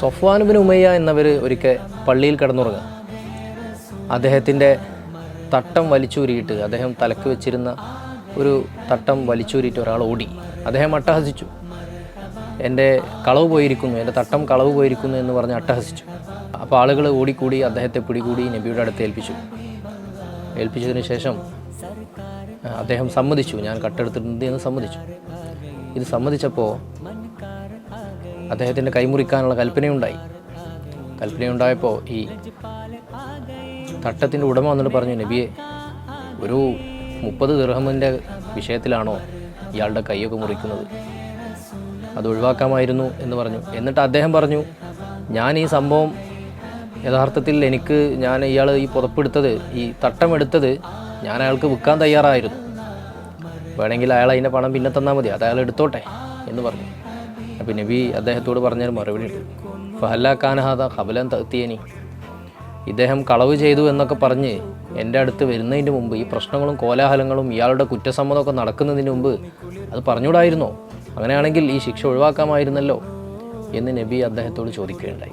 സൊഫ്വാനുബിൻ ഉമയ്യ എന്നവർ ഒരിക്കൽ പള്ളിയിൽ കിടന്നുറങ്ങുക. അദ്ദേഹത്തിന്റെ തട്ടം വലിച്ചൂരിയിട്ട് അദ്ദേഹം തലക്ക് വെച്ചിരുന്ന ഒരു തട്ടം വലിച്ചൂരിയിട്ട് ഒരാൾ ഓടി. അദ്ദേഹം അട്ടഹസിച്ചു. എന്റെ കളവ് പോയിരിക്കുന്നു എന്റെ തട്ടം കളവ് പോയിരിക്കുന്നു എന്ന് പറഞ്ഞ് അട്ടഹസിച്ചു. അപ്പോൾ ആളുകൾ ഓടിക്കൂടി അദ്ദേഹത്തെ പിടികൂടി നബിയുടെ അടുത്ത് ഏൽപ്പിച്ചു. ഏൽപ്പിച്ചതിന് ശേഷം അദ്ദേഹം സമ്മതിച്ചു. ഞാൻ കട്ടെടുത്തിട്ടുണ്ട് എന്ന് സമ്മതിച്ചു. ഇത് സമ്മതിച്ചപ്പോൾ അദ്ദേഹത്തിന്റെ കൈമുറിക്കാനുള്ള കൽപ്പനയുണ്ടായി. കൽപ്പനയുണ്ടായപ്പോൾ ഈ തട്ടത്തിന്റെ ഉടമ വന്നിട്ട് പറഞ്ഞു നബിയെ ഒരു മുപ്പത് ദിർഹമിന്റെ വിഷയത്തിലാണോ ഇയാളുടെ കൈയൊക്കെ മുറിക്കുന്നത്? അത് ഒഴിവാക്കാമായിരുന്നു എന്ന് പറഞ്ഞു. എന്നിട്ട് അദ്ദേഹം പറഞ്ഞു ഞാൻ ഈ സംഭവം യഥാർത്ഥത്തിൽ എനിക്ക് ഞാൻ ഇയാൾ ഈ പുതപ്പെടുത്തത് ഈ തട്ടം എടുത്തത് ഞാൻ അയാൾക്ക് വിൽക്കാൻ തയ്യാറായിരുന്നു. വേണമെങ്കിൽ അയാൾ അതിന്റെ പണം പിന്നെ തന്നാൽ മതി അത് അയാൾ എടുത്തോട്ടെ എന്ന് പറഞ്ഞു. അപ്പോൾ നബി അദ്ദേഹത്തോട് പറഞ്ഞൊരു മറുപടി ഉണ്ട്. ഫഹല്ല ഖാനഹാദ കബലൻ തത്തിയനി ഇദ്ദേഹം കളവ് ചെയ്തു എന്നൊക്കെ പറഞ്ഞ് എന്റെ അടുത്ത് വരുന്നതിന് മുമ്പ് ഈ പ്രശ്നങ്ങളും കോലാഹലങ്ങളും ഇയാളുടെ കുറ്റസമ്മതമൊക്കെ നടക്കുന്നതിന് മുമ്പ് അത് പറഞ്ഞുകൂടായിരുന്നോ? അങ്ങനെയാണെങ്കിൽ ഈ ശിക്ഷ ഒഴിവാക്കാമായിരുന്നല്ലോ എന്ന് നബി അദ്ദേഹത്തോട് ചോദിക്കുകയുണ്ടായി.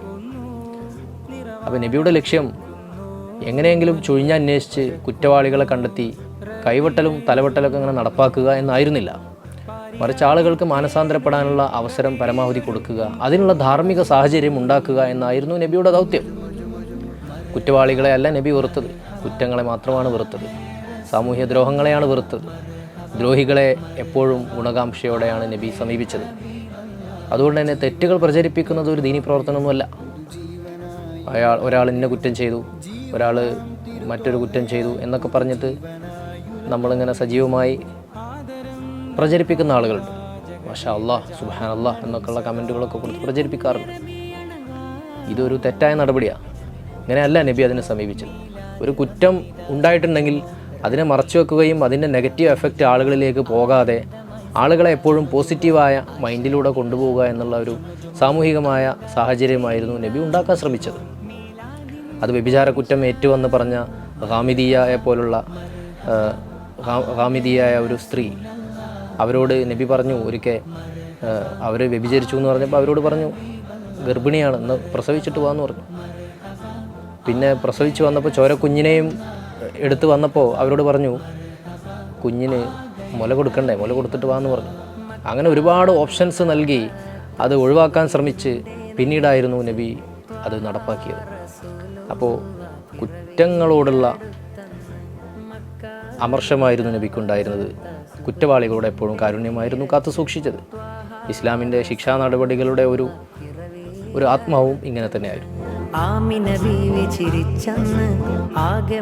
അപ്പോൾ നബിയുടെ ലക്ഷ്യം എങ്ങനെയെങ്കിലും ചുഴിഞ്ഞന്വേഷിച്ച് കുറ്റവാളികളെ കണ്ടെത്തി കൈവെട്ടലും തലവെട്ടലൊക്കെ ഇങ്ങനെ നടപ്പാക്കുക എന്നായിരുന്നില്ല. മറിച്ച് ആളുകൾക്ക് മാനസാന്തരപ്പെടാനുള്ള അവസരം പരമാവധി കൊടുക്കുക അതിനുള്ള ധാർമ്മിക സാഹചര്യം ഉണ്ടാക്കുക എന്നായിരുന്നു നബിയുടെ ദൗത്യം. കുറ്റവാളികളെ അല്ല നബി വെറുത്തത് കുറ്റങ്ങളെ മാത്രമാണ് വെറുത്തത്. സാമൂഹ്യ ദ്രോഹങ്ങളെയാണ് വെറുത്തത്. ദ്രോഹികളെ എപ്പോഴും ഗുണകാംക്ഷയോടെയാണ് നബി സമീപിച്ചത്. അതുകൊണ്ട് തന്നെ തെറ്റുകൾ പ്രചരിപ്പിക്കുന്നത് ഒരു ദീനി പ്രവർത്തനമൊന്നുമല്ല. അയാൾ ഒരാൾ ഇന്ന കുറ്റം ചെയ്തു ഒരാൾ മറ്റൊരു കുറ്റം ചെയ്തു എന്നൊക്കെ പറഞ്ഞിട്ട് നമ്മളിങ്ങനെ സജീവമായി പ്രചരിപ്പിക്കുന്ന ആളുകളുണ്ട്. മാഷാ അള്ളാഹ് സുബാൻ അള്ളാഹ് എന്നൊക്കെയുള്ള കമന്റുകളൊക്കെ കൊടുത്ത് പ്രചരിപ്പിക്കാറുണ്ട്. ഇതൊരു തെറ്റായ നടപടിയാണ് ഇങ്ങനെയല്ല നബി അതിനെ സമീപിച്ചത്. ഒരു കുറ്റം ഉണ്ടായിട്ടുണ്ടെങ്കിൽ അതിനെ മറച്ചു വെക്കുകയും അതിന്റെ നെഗറ്റീവ് എഫക്റ്റ് ആളുകളിലേക്ക് പോകാതെ ആളുകളെ എപ്പോഴും പോസിറ്റീവായ മൈൻഡിലൂടെ കൊണ്ടുപോവുക എന്നുള്ള ഒരു സാമൂഹികമായ സാഹചര്യമായിരുന്നു നബി ഉണ്ടാക്കാൻ ശ്രമിച്ചത്. അത് വ്യഭിചാര കുറ്റം ഏറ്റുവന്ന് പറഞ്ഞ ഹാമിദിയയെ പോലുള്ള ഹാമിദിയായ ഒരു സ്ത്രീ അവരോട് നബി പറഞ്ഞു ഒരിക്കൽ അവർ വ്യഭിചരിച്ചു എന്ന് പറഞ്ഞപ്പോൾ അവരോട് പറഞ്ഞു ഗർഭിണിയാണ് ഇന്ന് പ്രസവിച്ചിട്ട് പോകാമെന്ന് പറഞ്ഞു. പിന്നെ പ്രസവിച്ച് വന്നപ്പോൾ ചോര കുഞ്ഞിനെയും എടുത്ത് വന്നപ്പോൾ അവരോട് പറഞ്ഞു കുഞ്ഞിന് മുല കൊടുക്കണ്ടേ മുല കൊടുത്തിട്ട് വാന്ന് പറഞ്ഞു. അങ്ങനെ ഒരുപാട് ഓപ്ഷൻസ് നൽകി അത് ഒഴിവാക്കാൻ ശ്രമിച്ച് പിന്നീടായിരുന്നു നബി അത് നടപ്പാക്കിയത്. അപ്പോൾ കുറ്റങ്ങളോടുള്ള അമർഷമായിരുന്നു നബിക്കുണ്ടായിരുന്നത്. കുറ്റവാളികളോട് എപ്പോഴും കാരുണ്യമായിരുന്നു കാത്തു സൂക്ഷിച്ചത്. ഇസ്ലാമിന്റെ ശിക്ഷാ നടപടികളുടെ ഒരു ഒരു ആത്മാവും ഇങ്ങനെ തന്നെയായിരുന്നു. ആമിന ബീവി ചിരിച്ചന്ന് ആകെ